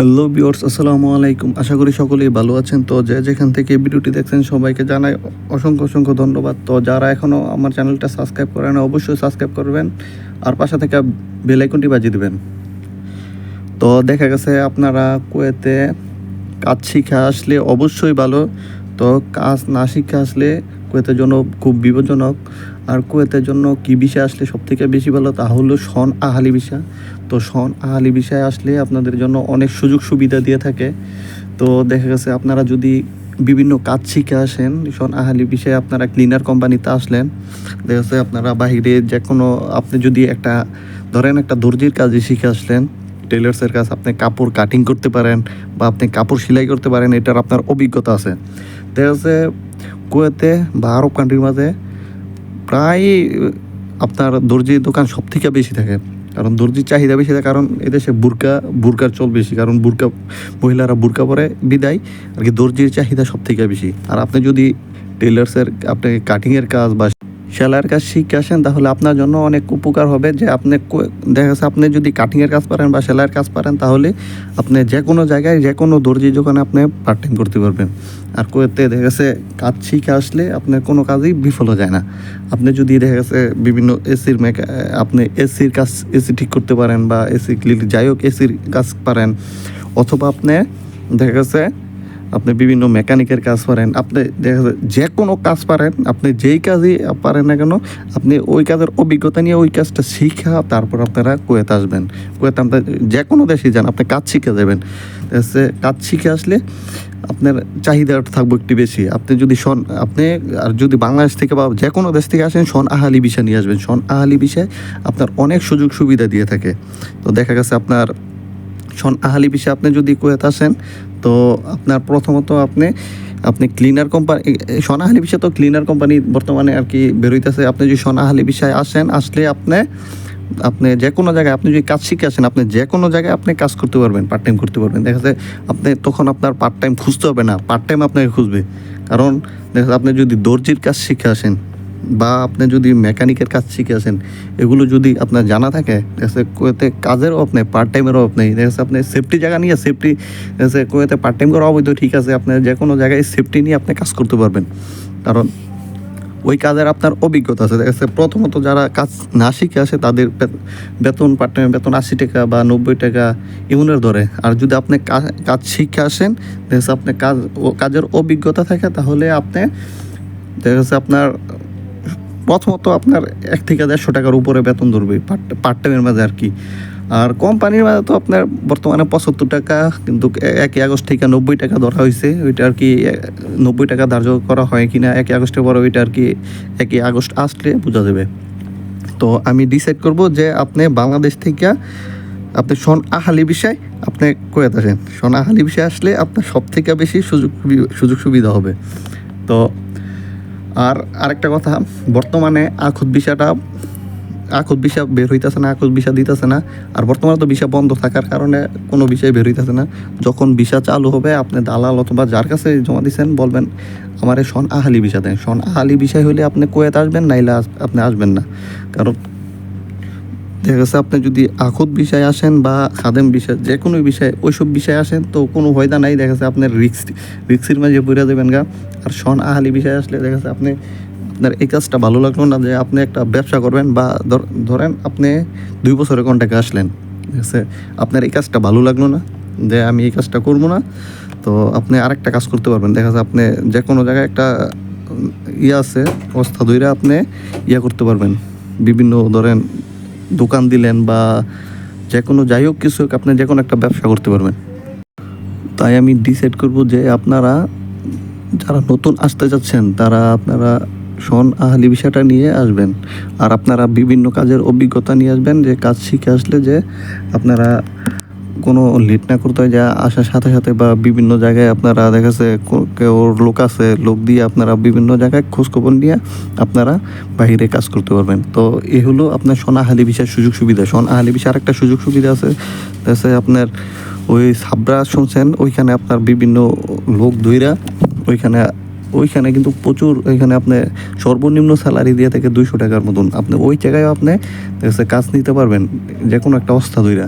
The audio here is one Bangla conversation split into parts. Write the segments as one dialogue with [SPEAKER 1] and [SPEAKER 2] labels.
[SPEAKER 1] হ্যালো বিওর্স আসসালামু আলাইকুম। আশা করি সকলেই ভালো আছেন। তো যে যেখান থেকে ভিডিওটি দেখছেন, সবাইকে জানাই অসংখ্য অসংখ্য ধন্যবাদ। তো যারা এখনও আমার চ্যানেলটা সাবস্ক্রাইব করেন অবশ্যই সাবস্ক্রাইব করবেন আর পাশে থেকে বেল আইকনটি বাজিয়ে দেবেন। তো দেখা গেছে আপনারা কুয়েতে কাজ শিখে আসলে অবশ্যই ভালো। তো কাজ না শিখে আসলে কুয়েতের জন্য খুব বিপজ্জনক। আর কুয়েতের জন্য কি বিষয় আসলে সব থেকে বেশি ভালো তা হলো সন আহালি বিষয় তো সন আহালি বিষয় আসলে আপনাদের জন্য অনেক সুযোগ সুবিধা দিয়ে থাকে। তো দেখা গেছে আপনারা যদি বিভিন্ন কাজ শিখে আসেন সন আহালি বিষয়ে আপনারা ক্লিনার কোম্পানিতে আসলেন, দেখা যাচ্ছে আপনারা বাহিরে যে কোনো আপনি যদি একটা, ধরেন একটা দর্জির কাজে শিখে আসলেন টেলার্সের কাজ আপনি কাপড় কাটিং করতে পারেন বা আপনি কাপড় সেলাই করতে পারেন, এটার আপনার অভিজ্ঞতা আছে। দেখা যাচ্ছে কুয়েতে বা আরব কান্ট্রির মাঝে প্রায় আপনার দর্জির দোকান সব থেকে বেশি থাকে। কারণ দর্জির চাহিদা বেশি থাকে, কারণ এদেশে বুরকা, বুরকার চল বেশি, কারণ বুরকা, মহিলারা বুরকা পরে বিদায়, আর কি দর্জির চাহিদা সব থেকে বেশি। আর আপনি যদি টেলার্সের আপনি কাটিংয়ের কাজ বা সেলাইয়ের কাজ শিখে আসেন, তাহলে আপনার জন্য অনেক উপকার হবে যে আপনি দেখা যাচ্ছে আপনি যদি কাটিংয়ের কাজ পারেন বা সেলাইয়ের কাজ পারেন, তাহলে আপনি যে কোনো জায়গায়, যে কোনো দর্জির দোকানে আপনি পার্ট করতে পারবেন। আর কোয়েতে দেখা গেছে কাজ শিখে আসলে আপনার কোনো কাজই বিফল যায় না। আপনি যদি দেখা গেছে বিভিন্ন এসির মেকা আপনি এসির কাজ, এসি ঠিক করতে পারেন বা এসি ক্লিন যাই হোক এসির কাজ পারেন, অথবা আপনি দেখা গেছে আপনি বিভিন্ন মেকানিকের কাজ পারেন, আপনি দেখা যায় যে কোনো কাজ পারেন, আপনি যেই কাজই পারেন না কেন, আপনি ওই কাজের অভিজ্ঞতা নিয়ে ওই কাজটা শিখা, তারপর আপনারা কুয়েত আসবেন। কুয়েত আপনার যে কোনো দেশে যান, আপনি কাজ শিখে যাবেন। সে কাজ শিখে আসলে আপনার চাহিদাটা থাকবে একটু বেশি। আপনি যদি সন আপনি আর যদি বাংলাদেশ থেকে বা যে কোনো দেশ থেকে আসেন, সন আহালি বিষয় নিয়ে আসবেন। সন আহালি বিষয় আপনার অনেক সুযোগ সুবিধা দিয়ে থাকে। তো দেখা গেছে আপনার সন আহালি বিষয়ে আপনি যদি কুয়েত আসেন তো আপনার প্রথমত আপনি আপনি ক্লিনার কোম্পানি সোনাহালি বিষয় তো ক্লিনার কোম্পানি বর্তমানে আর কি বেরোইতেছে আপনি যদি সোনাহালি বিষয়ে আসেন, আসলে আপনি আপনি যে কোনো জায়গায় আপনি যদি কাজ শিখে আসেন, আপনি যে কোনো জায়গায় আপনি কাজ করতে পারবেন পার্ট টাইম করতে পারবেন। দেখা যায় আপনি তখন আপনার পার্ট টাইম খুঁজতে হবে না পার্ট টাইম আপনাকে খুঁজবে। কারণ দেখা আপনি যদি দর্জির কাজ শিখে আসেন বা আপনি যদি মেকানিকের কাজ শিখে আসেন, এগুলো যদি আপনার জানা থাকে দেখছে কোয়েতে কাজের অভাব নেই পার্ট টাইমের অভাব নেই দেখছে আপনি সেফটি জায়গা নিয়ে সেফটি দেখছে কোয়েতে পার্ট টাইম করা অবৈধ, ঠিক আছে, আপনি যে কোনো জায়গায় সেফটি নিয়ে আপনি কাজ করতে পারবেন। কারণ ওই কাজের আপনার অভিজ্ঞতা আছে। দেখা প্রথমত যারা কাজ না শিখে আসে, তাদের বেতন পার্ট টাইম বেতন আশি টাকা বা নব্বই টাকা এমনের ধরে আর যদি আপনি কাজ শিখে আসেন দেখা আপনি কাজ কাজের অভিজ্ঞতা থাকে, তাহলে আপনি দেখা যাচ্ছে আপনার প্রথমত আপনার এক থেকে দেড়শো টাকার উপরে বেতন ধরবে পার্ট টাইমের মাঝে আর কি। আর কোম্পানির মাঝে তো আপনার বর্তমানে পঁচাত্তর টাকা, কিন্তু একই আগস্ট থেকে নব্বই টাকা ধরা হয়েছে। ওইটা আর কি নব্বই টাকা ধার্য করা হয় কিনা একই আগস্টের পরে ওইটা আর কি একই আগস্ট আসলে বোঝা যাবে। তো আমি ডিসাইড করব যে আপনি বাংলাদেশ থেকে আপনি সন আহালি বিষয় আপনি কয়ে আসেন। সন আহালি বিষয় আসলে আপনার সব থেকে বেশি সুযোগ সুযোগ সুবিধা হবে। তো আর আরেকটা কথা, বর্তমানে আখুদ বিষাটা, আখুদ বিষা বের হইতেছে না, আখুদ বিষা দিতেছে না, আর বর্তমানে তো বিষা বন্ধ থাকার কারণে কোনো বিষয় বের হইতেছে না। যখন বিষা চালু হবে, আপনি দালাল অথবা যার কাছে জমা দিচ্ছেন বলবেন, আমার সন আহালি বিষা দেন। সন আহালি বিষয় হলে আপনি কোয়েত আসবেন, নাইলে আপনি আসবেন না। কারণ দেখা গেছে, আপনি যদি আখুত বিষয় আসেন বা খাদেম বিষয়, যে কোনো বিষয়, ওইসব বিষয়ে আসেন, তো কোনো হয়দা নাই। দেখা যাচ্ছে আপনার রিক্স, রিক্সের মাঝে পড়ে দেবেন গা। আর সন আহালি বিষয় আসলে দেখা যাচ্ছে আপনি, আপনার এই কাজটা ভালো লাগল না যে আপনি একটা ব্যবসা করবেন বা ধরেন আপনি দুই বছরের কন্ট্যাক্টে আসলেন। ঠিক আছে আপনার এই কাজটা ভালো লাগল না যে আমি এই কাজটা করব না। তো আপনি আরেকটা কাজ করতে পারবেন। দেখা যাচ্ছে আপনি যে কোনো জায়গায় একটা ইয়ে আছে, অবস্থা ধরে আপনি ইয়ে করতে পারবেন। বিভিন্ন ধরেন দোকান দিলেন বা যে কোনো যাই হোক কিছু হোক, আপনি যে কোনো একটা ব্যবসা করতে পারবেন। তাই আমি ডিসাইড করব যে আপনারা যারা নতুন আসতে যাচ্ছেন, তারা আপনারা সন আহলি বিষয়টা নিয়ে আসবেন। আর আপনারা বিভিন্ন কাজের অভিজ্ঞতা নিয়ে আসবেন, যে কাজ শিখে আসলে যে আপনারা কোনো লেট না করতে হয়, যা আসার সাথে সাথে বা বিভিন্ন জায়গায় আপনারা দেখা যাচ্ছে কেউ লোক আছে, লোক দিয়ে আপনারা বিভিন্ন জায়গায় খোঁজখবর নিয়ে আপনারা বাইরে কাজ করতে পারবেন। তো এ হলো আপনার সোনাহালি বিষয়ের সুযোগ সুবিধা। সোনাহালি বিষয়ে একটা সুযোগ সুবিধা আছে, দেখা আপনার ওই সাবরা শুনছেন, ওইখানে আপনার বিভিন্ন লোক দইরা ওইখানে ওইখানে কিন্তু প্রচুর ওইখানে আপনি সর্বনিম্ন স্যালারি দিয়ে থেকে দুইশো টাকার মতন। আপনি ওই জায়গায় আপনি কাজ নিতে পারবেন যে কোনো একটা অবস্থা দইরা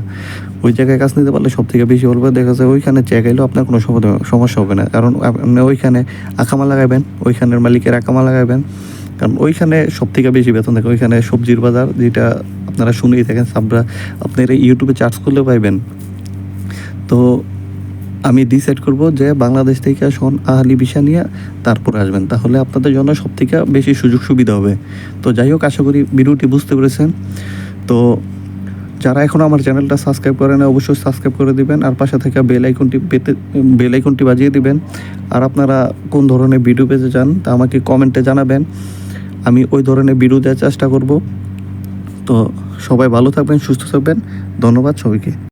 [SPEAKER 1] ওই জায়গায় কাজ নিতে পারলে সব থেকে বেশি বলব দেখা যায় ওইখানে এলেও আপনার কোনো সম- সমস্যা হবে না। কারণ আপনি ওইখানে আকামা লাগাবেন ওইখানের মালিকের আকামা লাগাবেন কারণ ওইখানে সব থেকে বেশি বেতন থাকে। ওইখানে সবজির বাজার যেটা আপনারা শুনেই থাকেন, সাবরা, আপনারা ইউটিউবে চার্জ করলেও পাইবেন। তো আমি ডিসাইড করব যে বাংলাদেশ থেকে শোন আহলি ভিসা নিয়ে তারপরে আসবেন। তাহলে আপনাদের জন্য সব থেকে বেশি সুযোগ সুবিধা হবে। তো যাই হোক, আশা করি ভিডিওটি বুঝতে পেরেছেন। তো যারা এখনও আমার চ্যানেলটা সাবস্ক্রাইব করে না অবশ্যই সাবস্ক্রাইব করে দিবেন, আর পাশে থেকে বেল আইকনটি পেতে বেল আইকনটি বাজিয়ে দিবেন। আর আপনারা কোন ধরনের ভিডিও পেতে চান তা আমাকে কমেন্টে জানাবেন। আমি ওই ধরনের ভিডিও দেওয়ার চেষ্টা করব। তো সবাই ভালো থাকবেন, সুস্থ থাকবেন। ধন্যবাদ সবাইকে।